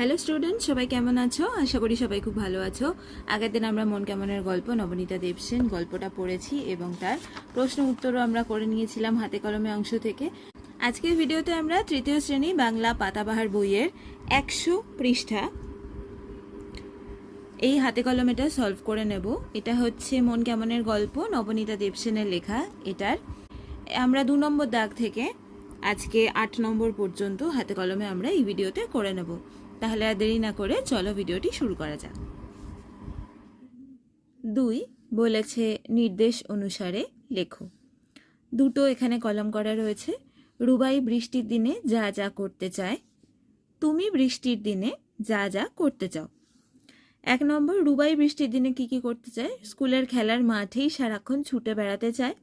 Hello student সবাই কেমন আছো? আশা করি সবাই খুব ভালো আছো। আগের দিন আমরা মন কেমনের গল্প, নবনীতা দেবসেন গল্পটা পড়েছি এবং তার প্রশ্ন উত্তরও আমরা করে নিয়েছিলাম হাতে কলমে অংশ থেকে। আজকের ভিডিওতে আমরা তৃতীয় শ্রেণি বাংলা পাতাবাহার বইয়ের একশো পৃষ্ঠা এই হাতে কলমেটা সলভ করে নেব। এটা হচ্ছে মন কেমনের গল্প, নবনীতা দেবসেনের লেখা। এটার আমরা দু নম্বর দাগ থেকে আজকে আট নম্বর পর্যন্ত হাতে কলমে আমরা এই ভিডিওতে করে নেব। তাহলে আর দেরি না করে চলো ভিডিওটি শুরু করা যাক। দুই, বলেছে নির্দেশ অনুসারে লেখো। দুটো এখানে কলম করা রয়েছে, রুবাই বৃষ্টির দিনে যা যা করতে চায়, তুমি বৃষ্টির দিনে যা যা করতে চাও। এক নম্বর, রুবাই বৃষ্টির দিনে কি কি করতে চায়, স্কুলের খেলার মাঠেই সারাক্ষণ ছুটে বেড়াতে চায়।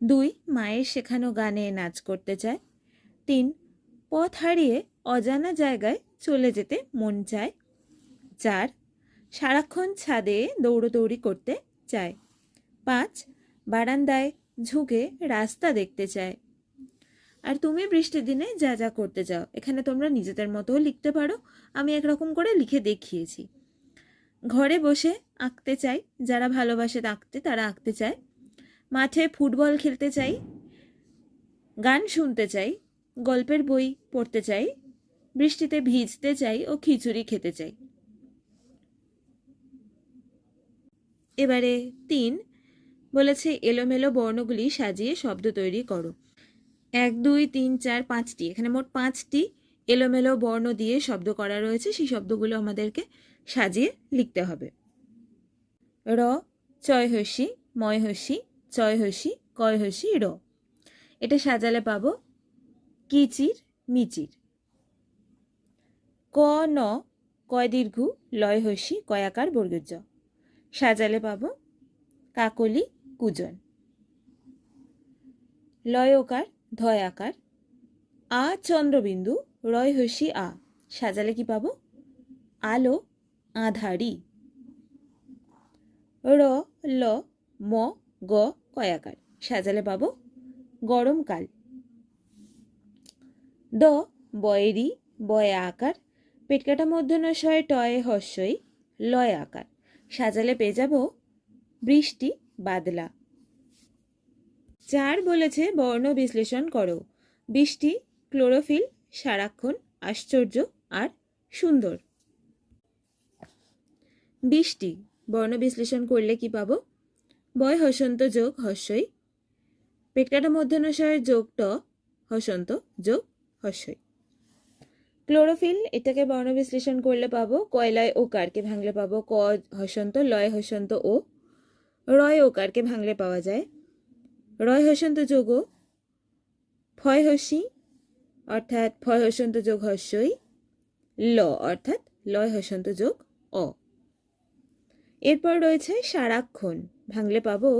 দুই, মায়ের শেখানো গানে নাচ করতে চায়। তিন, পথ হারিয়ে অজানা জায়গায় চলে যেতে মন চায়। চার, সারাক্ষণ ছাদে দৌড়োদৌড়ি করতে চায়। পাঁচ, বারান্দায় ঝুঁকে রাস্তা দেখতে চায়। আর তুমি বৃষ্টির দিনে যা যা করতে চাও এখানে তোমরা নিজেদের মতোও লিখতে পারো, আমি একরকম করে লিখে দেখিয়েছি। ঘরে বসে আঁকতে চাই, যারা ভালোবাসে আঁকতে, তারা আঁকতে চায়। মাঠে ফুটবল খেলতে চাই, গান শুনতে চাই, গল্পের বই পড়তে চাই বৃষ্টিতে ভিজতে চাই ও খিচুড়ি খেতে চাই। এবারে তিন, বলেছে এলোমেলো বর্ণগুলি সাজিয়ে শব্দ তৈরি করো। এক, দুই, তিন, চার, পাঁচটি, এখানে মোট পাঁচটি এলোমেলো বর্ণ দিয়ে শব্দ করা রয়েছে, সেই শব্দগুলো আমাদেরকে সাজিয়ে লিখতে হবে। র চয় হসি ময় হসি চয় হসি কয় হসি র। এটা সাজালে পাবো কিচির, মিচির। ক ন কয় দীর্ঘ, লয় হসি কয়াকার বর্গের জ সাজালে পাবো কাকলি, কুজন। লয় ওকার, ধয় আকার। আ চন্দ্রবিন্দু, রয় হসি আ। সাজালে কি পাবো? আলো, আধারি। র, ল, ম, গ কয়াকার সাজালে পাবো গরমকাল। দ, বয়েরি, বয়া আকার। পেটকাটা মধ্যনশয় টয়ে হস্যই, লয় আকার। সাজালে পেয়ে যাব বৃষ্টি বাদলা। চার বলেছে বর্ণ বিশ্লেষণ করো। বৃষ্টি, ক্লোরোফিল, সারাক্ষণ, আশ্চর্য আর সুন্দর। বৃষ্টি, বর্ণ বিশ্লেষণ করলে কি পাবো? বয় হসন্ত যোগ হস্যই, পেটকাটা মধ্যাহ্নশয়ের যোগ ট, হসন্ত যোগ হস্যই। ক্লোরোফিল, এটাকে বর্ণ বিশ্লেষণ করলে পাবো কয়লায় ওকারকে ভাঙলে পাবো, ক হসন্ত, লয় হসন্ত ও রয় ওকারকে ভাঙলে পাওয়া যায়। রয় হসন্ত যোগ ও ফয় হসি অর্থাৎ ফয় হসন্ত যোগ হস্যই, ল অর্থাৎ লয় হসন্ত যোগ অ। এরপর রয়েছে সারাক্ষণ, ভাঙলে পাবো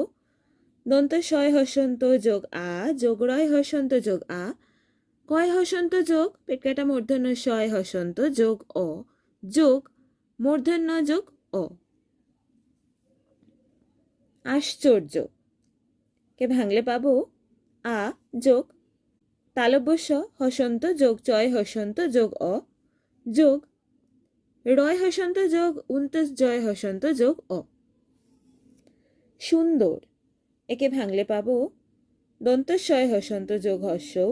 দন্ত সয় হসন্ত যোগ আ, যোগ রয় হসন্ত যোগ আ কয় হসন্ত যোগ? পেটকাটা মূর্ধন্য শয় হসন্ত যোগ অ। যোগ মূর্ধন্য যোগ অ। আশ্চর্য। কে ভাঙলে পাবো? আ যোগ তালব্যস্য হসন্ত যোগ চয় হসন্ত যোগ অ। যোগ রয় হসন্ত যোগ উন্তস জয় হসন্ত যোগ অ। সুন্দর। একে ভাঙলে পাবো? দন্তস্বয় হসন্ত যোগ হস্যৌ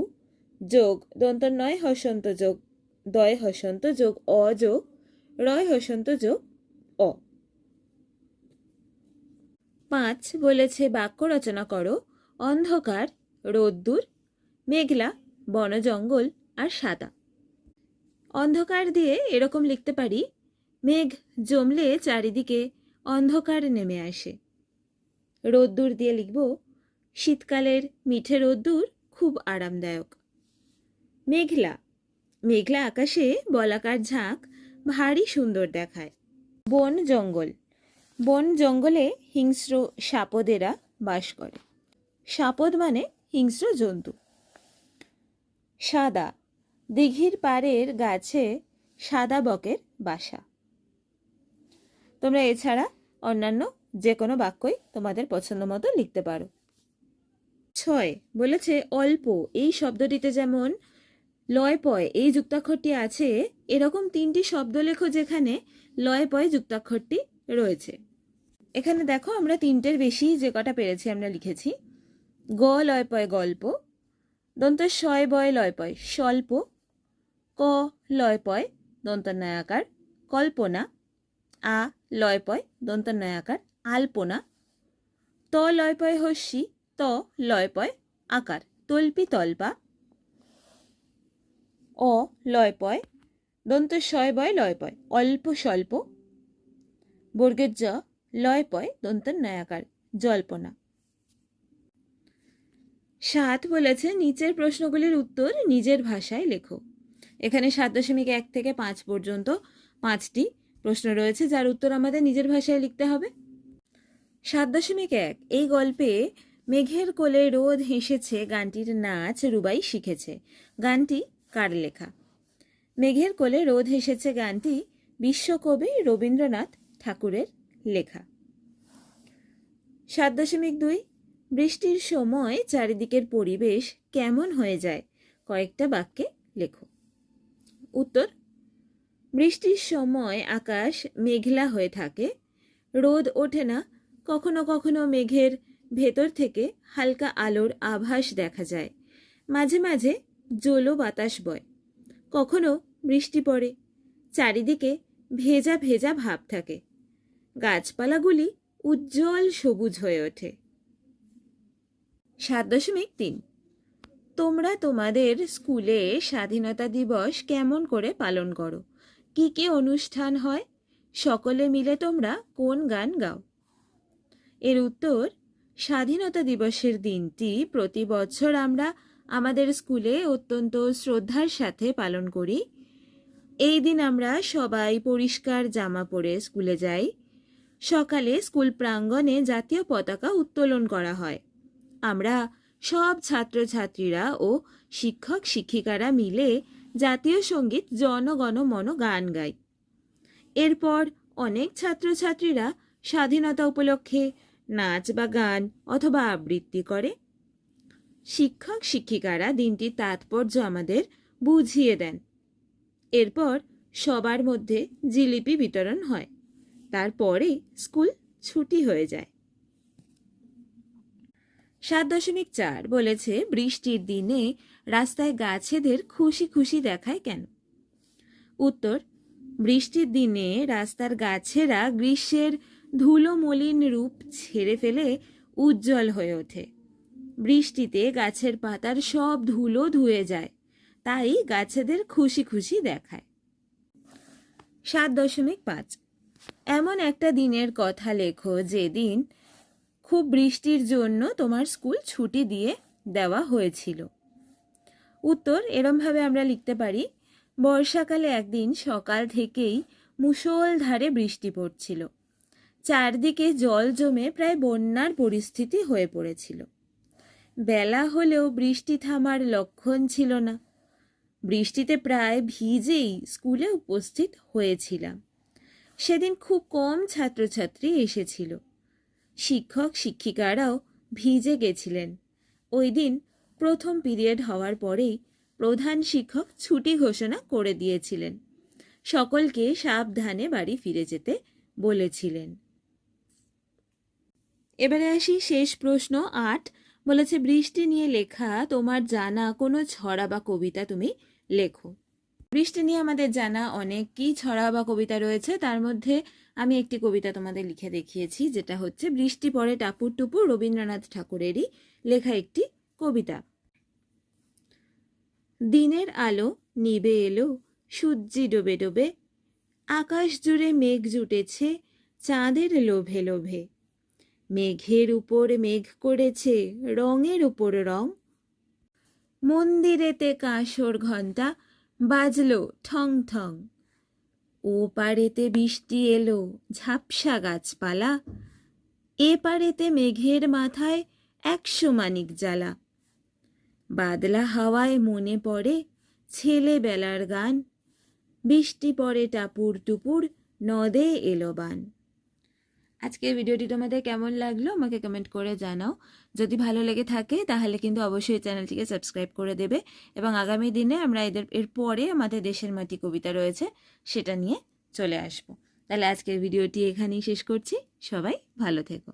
যোগ দন্ত নয় হসন্ত যোগ, দয় হসন্ত যোগ, অ যোগ, রয় হসন্ত যোগ, অ। পাঁচ বলেছে বাক্য রচনা করো, অন্ধকার, রোদ্দুর, মেঘলা বনজঙ্গল আর সাদা। অন্ধকার দিয়ে এরকম লিখতে পারি, মেঘ জমলে চারিদিকে অন্ধকার নেমে আসে। রোদ্দুর দিয়ে লিখব, শীতকালের মিঠে রোদ্দুর খুব আরামদায়ক। মেঘলা। মেঘলা আকাশে বলাকার ঝাঁক ভারী সুন্দর দেখায়। বন জঙ্গল। বন জঙ্গলে হিংস্র সাপদেরা বাস করে। সাপদ মানে হিংস্র জন্তু। সাদা। দিঘির পাড়ের গাছে সাদা বকের বাসা। তোমরা এছাড়া অন্যান্য যে কোনো বাক্যই তোমাদের পছন্দ মতো লিখতে পারো। ছয়। বলেছে অল্প। এই শব্দটিতে যেমন লয় পয়, এই যুক্তাক্ষরটি আছে, এরকম তিনটি শব্দ লেখো যেখানে লয় পয় যুক্তাক্ষরটি রয়েছে। এখানে দেখো আমরা তিনটের বেশি যে কটা পেরেছি আমরা লিখেছি। গ লয় পয় গল্প দন্ত শয় বয় লয় পয় স্বল্প, ক লয় পয় দন্তন্বয়াকার কল্পনা, আ লয় পয় দন্তন্বয়াকার আলপনা, ত লয় পয় হস্যি, ত লয় পয় আকার, তল্পি তল্পা অ, লয় পয়, দন্ত শয় বয় লয় পয়, অল্প স্বল্প। বর্গের জ, লয় পয় দন্ত নয়াকার জল্পনা। সাত বলেছে, নিচের প্রশ্নগুলির উত্তর নিজের ভাষায় লেখো। এখানে সাত দশমিক এক থেকে পাঁচ পর্যন্ত পাঁচটি প্রশ্ন রয়েছে, যার উত্তর আমাদের নিজের ভাষায় লিখতে হবে। সাত দশমিক এক, এই গল্পে মেঘের কোলে রোদ হেসেছে, গানটির নাচ রুবাই শিখেছে। গানটি কার লেখা মেঘের কোলে রোদ হেসেছে গানটি বিশ্বকবি রবীন্দ্রনাথ ঠাকুরের লেখা। সাত দশমিক দুই, বৃষ্টির সময় চারিদিকের পরিবেশ কেমন হয়ে যায়? কয়েকটা বাক্যে লেখো। উত্তর, বৃষ্টির সময় আকাশ মেঘলা হয়ে থাকে। রোদ ওঠে না, কখনো কখনো মেঘের ভেতর থেকে হালকা আলোর আভাস দেখা যায়। মাঝে মাঝে জলো বাতাস বয়। কখনো বৃষ্টি পড়ে, চারিদিকে ভেজা ভেজা ভাব থাকে। গাছপালাগুলি উজ্জ্বল সবুজ হয়ে ওঠে। সাত দশমিক তিন। তোমরা তোমাদের স্কুলে স্বাধীনতা দিবস কেমন করে পালন করো? কি কি অনুষ্ঠান হয়? সকলে মিলে তোমরা কোন গান গাও? এর উত্তর, স্বাধীনতা দিবসের দিনটি প্রতি বছর আমরা আমাদের স্কুলে অত্যন্ত শ্রদ্ধার সাথে পালন করি। এই দিন আমরা সবাই পরিষ্কার জামা পরে স্কুলে যাই। সকালে স্কুল প্রাঙ্গণে জাতীয় পতাকা উত্তোলন করা হয়। আমরা সব ছাত্রছাত্রীরা ও শিক্ষক শিক্ষিকারা মিলে জাতীয় সংগীত জনগণ মন গান গাই। এরপর অনেক ছাত্রছাত্রীরা স্বাধীনতা উপলক্ষে নাচ বা গান অথবা আবৃত্তি করে। শিক্ষক শিক্ষিকারা দিনটির তাৎপর্য আমাদের বুঝিয়ে দেন। এরপর সবার মধ্যে জিলিপি বিতরণ হয়। তারপরে স্কুল ছুটি হয়ে যায়। সাত দশমিক চার বলেছে, বৃষ্টির দিনে রাস্তায় গাছেদের খুশি খুশি দেখায় কেন? উত্তর, বৃষ্টির দিনে রাস্তার গাছেরা গ্রীষ্মের ধুলো মলিন রূপ ছেড়ে ফেলে উজ্জ্বল হয়ে ওঠে। বৃষ্টিতে গাছের পাতার সব ধুলো ধুয়ে যায়, তাই গাছেদের খুশি খুশি দেখায়। সাত দশমিক পাঁচ। এমন একটা দিনের কথা লেখো যেদিন খুব বৃষ্টির জন্য তোমার স্কুল ছুটি দিয়ে দেওয়া হয়েছিল। উত্তর এরমভাবে আমরা লিখতে পারি, বর্ষাকালে একদিন সকাল থেকেই মুষলধারে বৃষ্টি পড়ছিল। চারদিকে জল জমে প্রায় বন্যার পরিস্থিতি হয়ে পড়েছিল। বেলা হলেও বৃষ্টি থামার লক্ষণ ছিল না। বৃষ্টিতে প্রায় ভিজেই স্কুলে উপস্থিত হয়েছিলাম। সেদিন খুব কম ছাত্রছাত্রী এসেছিল। শিক্ষক, শিক্ষিকারাও ভিজে গেছিলেন। ওই দিন প্রথম পিরিয়ড হওয়ার পরেই প্রধান শিক্ষক ছুটি ঘোষণা করে দিয়েছিলেন। সকলকে সাবধানে বাড়ি ফিরে যেতে বলেছিলেন। এবারে আসি শেষ প্রশ্ন আট বলেছে, বৃষ্টি নিয়ে লেখা তোমার জানা কোনো ছড়া বা কবিতা তুমি লেখো। বৃষ্টি নিয়ে আমাদের জানা অনেক কি ছড়া বা কবিতা রয়েছে, তার মধ্যে আমি একটি কবিতা তোমাদের লিখে দেখিয়েছি, যেটা হচ্ছে, বৃষ্টি পড়ে টাপুর টুপুর রবীন্দ্রনাথ ঠাকুরেরই লেখা একটি কবিতা। দিনের আলো নিবে এলো, সূর্যি ডোবে ডোবে, আকাশ জুড়ে মেঘ জুটেছে, চাঁদের লোভে লোভে মেঘের উপর মেঘ করেছে, রঙের উপর রং। মন্দিরেতে কাঁসর ঘণ্টা বাজলো ঠং ঠং। ও পারেতে বৃষ্টি এলো ঝাপসা গাছপালা। এ পারেতে মেঘের মাথায় একশো মানিক জ্বালা। বাদলা হাওয়ায় মনে পড়ে ছেলেবেলার গান। বৃষ্টি পড়ে টাপুর টুপুর, নদে এলো বান। আজকের ভিডিওটি তোমাদের কেমন লাগল আমাকে কমেন্ট করে জানাও। যদি ভালো লেগে থাকে তাহলে কিন্তু অবশ্যই চ্যানেলটিকে সাবস্ক্রাইব করে দেবে এবং আগামী দিনে আমরা এদের, এর পরে আমাদের দেশের মাটি কবিতা রয়েছে সেটা নিয়ে চলে আসব। তাহলে আজকের ভিডিওটি এখানেই শেষ করছি। সবাই ভালো থেকো।